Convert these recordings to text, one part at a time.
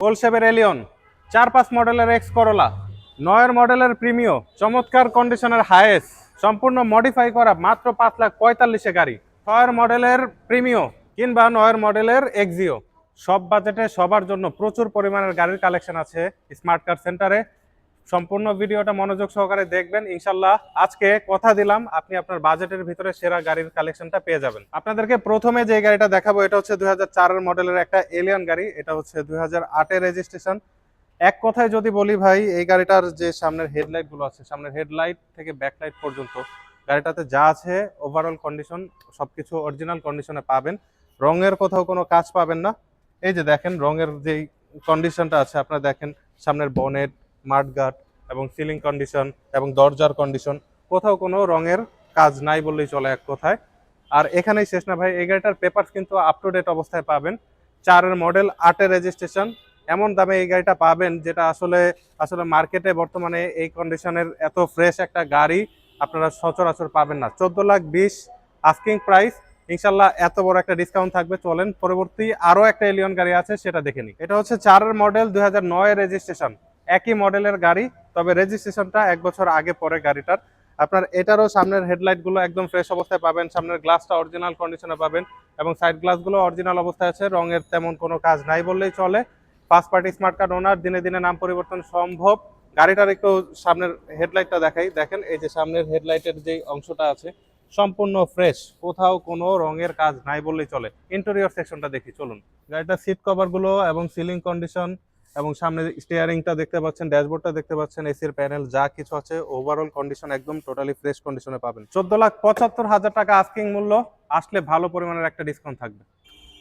গোলশেপের Allion চার পাঁচ মডেলের এক্স করোলা নয়ের মডেলের প্রিমিও চমৎকার কন্ডিশনের হায়েস সম্পূর্ণ মডিফাই করা মাত্র পাঁচ লাখ পঁয়তাল্লিশে গাড়ি। ছয়ের মডেলের প্রিমিও কিংবা নয়ের মডেলের এক্সিও সব বাজেটে সবার জন্য প্রচুর পরিমাণের গাড়ির কালেকশন আছে স্মার্ট কার সেন্টারে সম্পূর্ণ ভিডিওটা মনোযোগ সহকারে দেখবেন। ইনশাল্লাহ আজকে কথা দিলাম, আপনি আপনার বাজেটের ভিতরে সেরা গাড়ির কালেকশনটা পেয়ে যাবেন। আপনাদেরকে প্রথমে যে গাড়িটা দেখাবো, এটা হচ্ছে দুই হাজার মডেলের একটা এলিয়ান গাড়ি, এটা হচ্ছে দুই হাজার রেজিস্ট্রেশন এক কথায় যদি বলি ভাই, এই গাড়িটার যে সামনের হেডলাইটগুলো আছে, সামনের হেডলাইট থেকে ব্যাকলাইট পর্যন্ত, গাড়িটাতে যা আছে ওভারঅল কন্ডিশন সবকিছু অরিজিনাল কন্ডিশনে পাবেন। রঙের কোথাও কোনো কাজ পাবেন না। এই যে দেখেন, রঙের যেই কন্ডিশনটা আছে, আপনারা দেখেন, সামনের বনেট মাঠগাট এবং সিলিং কন্ডিশন এবং দরজার কন্ডিশন, কোথাও কোনো রঙের কাজ নাই বললেই চলে এক কথায়। আর এখানেই শেষ না ভাই, এই গাড়িটার পেপার কিন্তু আপ টু ডেট অবস্থায় পাবেন। চারের মডেল আটের রেজিস্ট্রেশন এমন দামে এই গাড়িটা পাবেন যেটা আসলে আসলে মার্কেটে বর্তমানে এই কন্ডিশনের এত ফ্রেশ একটা গাড়ি আপনারা সচরাচর পাবেন না। চোদ্দ লাখ বিশ আস্কিং প্রাইস ইনশাল্লাহ এত বড় একটা ডিসকাউন্ট থাকবে, চলেন। পরবর্তী আরও একটা এলিয়ন গাড়ি আছে, সেটা দেখে নিই। এটা হচ্ছে চারের মডেল দুই হাজার রেজিস্ট্রেশন একই মডেলের গাড়ি, তবে রেজিস্ট্রেশনটা এক বছর আগে পরে গাড়িটার। আপনার এটারও সামনের হেডলাইটগুলো একদম ফ্রেশ অবস্থায় পাবেন, সামনের গ্লাসটা অরিজিনাল কন্ডিশনে পাবেন, এবং সাইড গ্লাসগুলো অরিজিনাল অবস্থায় আছে, রঙের তেমন কোনো কাজ নাই বললেই চলে। First party smart card owner দিনে দিনে নাম পরিবর্তন সম্ভব। গাড়িটার একটু সামনের হেডলাইটটা দেখাই। দেখেন, এই যে সামনের হেডলাইটের যে অংশটা আছে, সম্পূর্ণ ফ্রেশ কোথাও কোনো রঙের কাজ নাই বললেই চলে। ইন্টেরিয়র সেকশনটা দেখি, চলুন। গাড়িটার সিট কভারগুলো এবং সিলিং কন্ডিশন এবং সামনে স্টিয়ারিংটা দেখতে পাচ্ছেন, ড্যাশবোর্ডটা দেখতে পাচ্ছেন এসির প্যানেল যা কিছু আছে ওভারঅল কন্ডিশন একদম টোটালি ফ্রেশ কন্ডিশনে পাবেন। চোদ্দ লাখ পঁচাত্তর হাজার টাকা আস্কিং মূল্য, আসলে ভালো পরিমাণের একটা ডিসকাউন্ট থাকবে।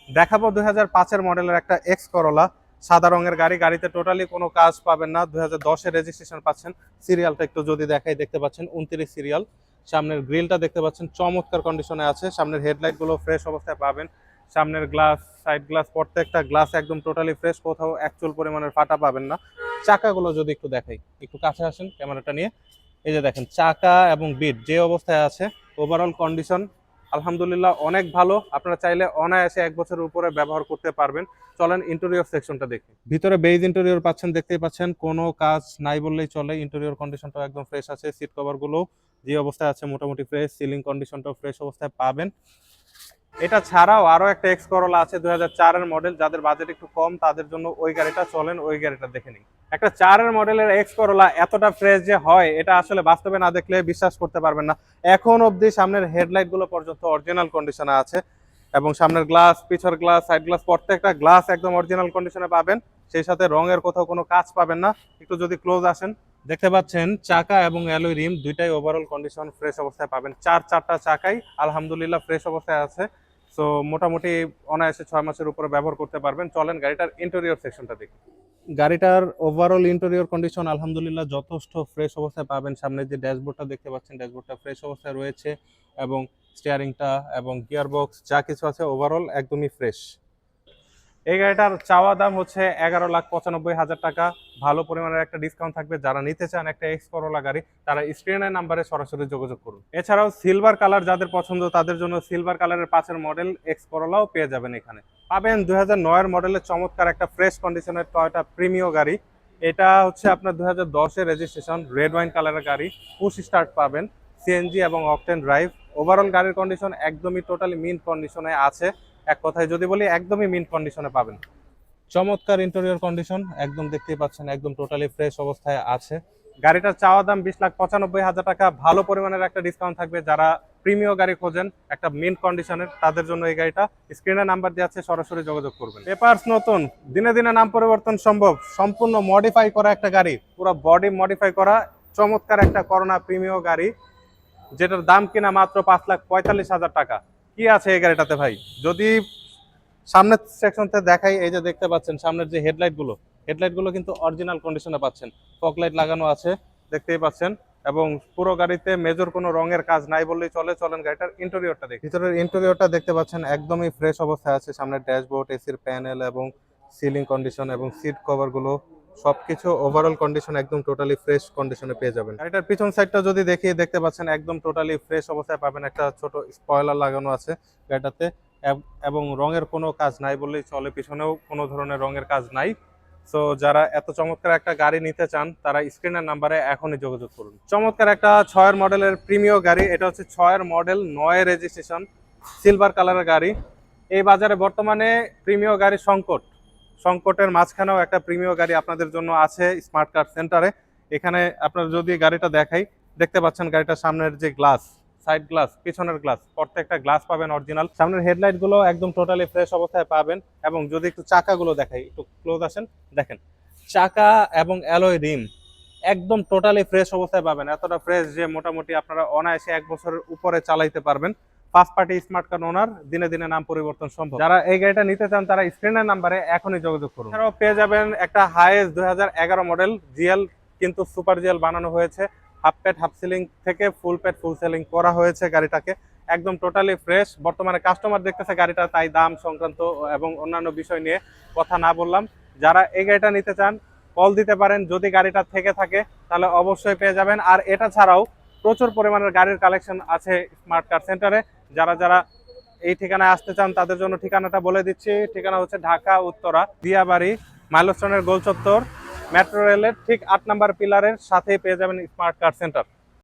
দেখাবো দুই হাজার পাঁচের মডেলের একটা এক্স করলা সাদা রঙের গাড়ি, গাড়িতে টোটালি কোনো কাজ পাবেন না। দুই হাজার রেজিস্ট্রেশন পাচ্ছেন। সিরিয়ালটা একটু যদি দেখাই, দেখতে পাচ্ছেন, উনত্রিশ সিরিয়াল সামনের গ্রিলটা দেখতে পাচ্ছেন, চমৎকার কন্ডিশনে আছে। সামনের হেডলাইটগুলো ফ্রেশ অবস্থায় পাবেন। সামনের গ্লাস সাইড গ্লাস প্রত্যেকটা গ্লাস একদম টোটালি ফ্রেশ কোথাও অ্যাকচুয়াল পরিমাণের ফাটা পাবেন না। চাকাগুলো যদি একটু দেখাই, একটু কাছে আসেন ক্যামেরাটা নিয়ে। এই যে দেখেন, চাকা এবং বিট যে অবস্থায় আছে ওভারঅল কন্ডিশন আলহামদুলিল্লাহ অনেক ভালো। আপনারা চাইলে অনায়াসে এক বছরের উপরে ব্যবহার করতে পারবেন। চলেন ইন্টেরিয়র সেকশনটা দেখি। ভিতরে বেজ ইন্টেরিয়র পাচ্ছেন, দেখতেই পাচ্ছেন, কোনো কাজ নাই বললেই চলে। ইন্টেরিয়র কন্ডিশনটাও একদম ফ্রেশ আছে সিট কভারগুলো যে অবস্থায় আছে মোটামুটি ফ্রেশ সিলিং কন্ডিশনটাও ফ্রেশ অবস্থায় পাবেন। এটা ছাড়াও আরও একটা এক্স করলা আছে হাজার চারের মডেল যাদের বাজেট একটু কম, তাদের জন্য ওই গাড়িটা চলেন, ওই গাড়িটা দেখে নিন। একটা চারের মডেলের এক্স করলা এতটা ফ্রেশ যে হয়, এটা আসলে বাস্তবে না দেখলে বিশ্বাস করতে পারবেন না। এখন অবধি সামনের হেডলাইটগুলো পর্যন্ত অরিজিনাল কন্ডিশনে আছে এবং সামনের গ্লাস পিছর গ্লাস সাইড গ্লাস প্রত্যেকটা গ্লাস একদম অরিজিনাল কন্ডিশনে পাবেন। সেই সাথে রঙের কোথাও কোনো কাজ পাবেন না। একটু যদি ক্লোজ আসেন দেখতে পাচ্ছেন, চাকা এবং অ্যালোই রিম দুইটাই ওভারঅল কন্ডিশন ফ্রেশ অবস্থায় পাবেন। চার চারটা চাকাই আলহামদুলিল্লাহ ফ্রেশ অবস্থায় আছে। সো মোটামুটি অনায়াসে ছয় মাসের উপরে ব্যবহার করতে পারবেন। চলেন গাড়িটার ইন্টেরিয়র সেকশনটা দেখি। গাড়িটার ওভারঅল ইন্টেরিয়র কন্ডিশন আলহামদুলিল্লাহ যথেষ্ট ফ্রেশ অবস্থায় পাবেন। সামনে যে ড্যাশবোর্ডটা দেখতে পাচ্ছেন, ড্যাশবোর্ডটা ফ্রেশ অবস্থায় রয়েছে এবং স্টিয়ারিংটা এবং গিয়ার বক্স যা কিছু আছে ওভারঅল একদমই ফ্রেশ এই গাড়িটার চাওয়া দাম হচ্ছে এগারো লাখ পঁচানব্বই হাজার টাকা। ভালো পরিমাণের একটা ডিসকাউন্ট থাকবে। যারা নিতে চান একটা এক্স করোলা গাড়ি, তারা স্ক্রিনের নাম্বারে সরাসরি যোগাযোগ করুন। এছাড়াও সিলভার কালার যাদের পছন্দ, তাদের জন্য সিলভার কালারের পাঁচের মডেল এক্স করোলাও পেয়ে যাবেন এখানে। পাবেন দুই হাজার নয়ের মডেলের চমৎকার একটা ফ্রেশ কন্ডিশনের টয়টা প্রিমিয় গাড়ি। এটা হচ্ছে আপনার দুই হাজার দশের রেজিস্ট্রেশন রেড ওয়াইন কালারের গাড়ি। পুশ স্টার্ট পাবেন। সিএনজি এবং অকটেন ড্রাইভ ওভারঅল গাড়ির কন্ডিশন একদমই টোটালি মিন কন্ডিশনে আছে। এক কথায় যদি বলি, একদমই মিন কন্ডিশনে পাবেন। চমৎকার ইন্টেরিয়র কন্ডিশন একদম দেখতেই পাচ্ছেন, একদম টোটালি ফ্রেশ অবস্থায় আছে। গাড়িটার চাওয়া দাম বিশ লাখ পঁচানব্বই হাজার টাকা। ভালো পরিমাণের একটা ডিসকাউন্ট থাকবে যারা প্রিমিয় গাড়ি খোঁজেন, একটা মিন কন্ডিশনের তাদের জন্য এই গাড়িটা। স্ক্রিনে নাম্বার দেওয়া আছে, সরাসরি যোগাযোগ করবেন। পেপারস নতুন, দিনে দিনে নাম পরিবর্তন সম্ভব। সম্পূর্ণ মডিফাই করা একটা গাড়ি, পুরো বডি মডিফাই করা, চমৎকার একটা করোনা প্রিমিয় গাড়ি, যেটার দাম কিনা মাত্র পাঁচ লাখ পঁয়তাল্লিশ হাজার টাকা। কি আছে এই গাড়িটাতে ভাই? যদি সামনের সেকশনতে দেখাই, এই যে দেখতে পাচ্ছেন, সামনের যে হেডলাইটগুলো হেডলাইটগুলো কিন্তু অরিজিনাল কন্ডিশনে পাচ্ছেন। ফক লাইট লাগানো আছে, দেখতেই পাচ্ছেন। এবং পুরো গাড়িতে মেজর কোনো রঙের কাজ নাই বললেই চলে। চলেন গাড়িটার ইন্টেরিয়রটা দেখি। ভিতরের ইন্টেরিয়রটা দেখতে পাচ্ছেন, একদমই ফ্রেশ অবস্থায় আছে। সামনের ড্যাশবোর্ড এসির প্যানেল এবং সিলিং কন্ডিশন এবং সিট কভারগুলো সবকিছু ওভারঅল কন্ডিশন একদম টোটালি ফ্রেশ কন্ডিশনে পেয়ে যাবেন। গাড়িটার পিছন সাইডটা যদি দেখি দেখতে পাচ্ছেন, একদম টোটালি ফ্রেশ অবস্থায় পাবেন। একটা ছোট স্পয়লার লাগানো আছে গাড়িটাতে। এবং রঙের কোনো কাজ নাই বললেই চলে, পিছনেও কোনো ধরনের রঙের কাজ নাই। সো যারা এত চমৎকার একটা গাড়ি নিতে চান, তারা স্ক্রিনের নাম্বারে এখনই যোগাযোগ করুন। চমৎকার একটা ছয়ের মডেলের প্রিমিয় গাড়ি, এটা হচ্ছে ছয়ের মডেল নয় রেজিস্ট্রেশন সিলভার কালারের গাড়ি। এই বাজারে বর্তমানে প্রিমিয় গাড়ি সংকট। সংকটের মাঝখানেও একটা প্রিমিয় গাড়ি আপনাদের জন্য আছে স্মার্ট কার সেন্টারে। এখানে আপনারা যদি গাড়িটা দেখাই, দেখতে পাচ্ছেন গাড়িটার সামনের যে গ্লাস, সাইড গ্লাস, পিছনের গ্লাস, প্রত্যেকটা গ্লাস পাবেন অরিজিনাল। সামনের হেডলাইটগুলো একদম টোটালি ফ্রেশ অবস্থায় পাবেন এবং যদি একটু চাকাগুলো দেখাই, একটু ক্লোজ আসেন, দেখেন। চাকা এবং অ্যালয় রিম একদম টোটালি ফ্রেশ অবস্থায় পাবেন। এতটা ফ্রেশ যে মোটামুটি আপনারা অনায়াসে এক বছরের উপরে চালাইতে পারবেন। First party smart card owner দিনে দিনে নাম পরিবর্তন সম্ভব। যারা এই গাড়িটা নিতে চান, তারা স্ক্রিনের নাম্বারে এখনই যোগাযোগ করুন। এছাড়াও পেয়ে যাবেন একটা হাইয়েস দুই মডেল জিএল কিন্তু সুপার জিএল বানানো হয়েছে। হাফ প্যাড হাফ সিলিং থেকে ফুল প্যাড ফুল সেলিং করা হয়েছে গাড়িটাকে। একদম টোটালি ফ্রেশ বর্তমানে কাস্টমার দেখতেছে গাড়িটা তাই দাম সংক্রান্ত এবং অন্যান্য বিষয় নিয়ে কথা না বললাম। যারা এই গাড়িটা নিতে চান কল দিতে পারেন। যদি গাড়িটা থেকে থাকে, তাহলে অবশ্যই পেয়ে যাবেন। আর এটা ছাড়াও প্রচুর পরিমাণের গাড়ির কালেকশন আছে স্মার্ট কার সেন্টারে যারা যারা এই ঠিকানায় আসতে চান, তাদের জন্য ঠিকানাটা বলে দিচ্ছি। ঠিকানা হচ্ছে ঢাকা, উত্তরা, দিয়াবাড়ি, মাইলস্টনের গোলচত্বর, মেট্রো রেলের ঠিক আট নাম্বার পিলারের সাথেই পেয়ে যাবেন স্মার্ট কার্ড সেন্টার।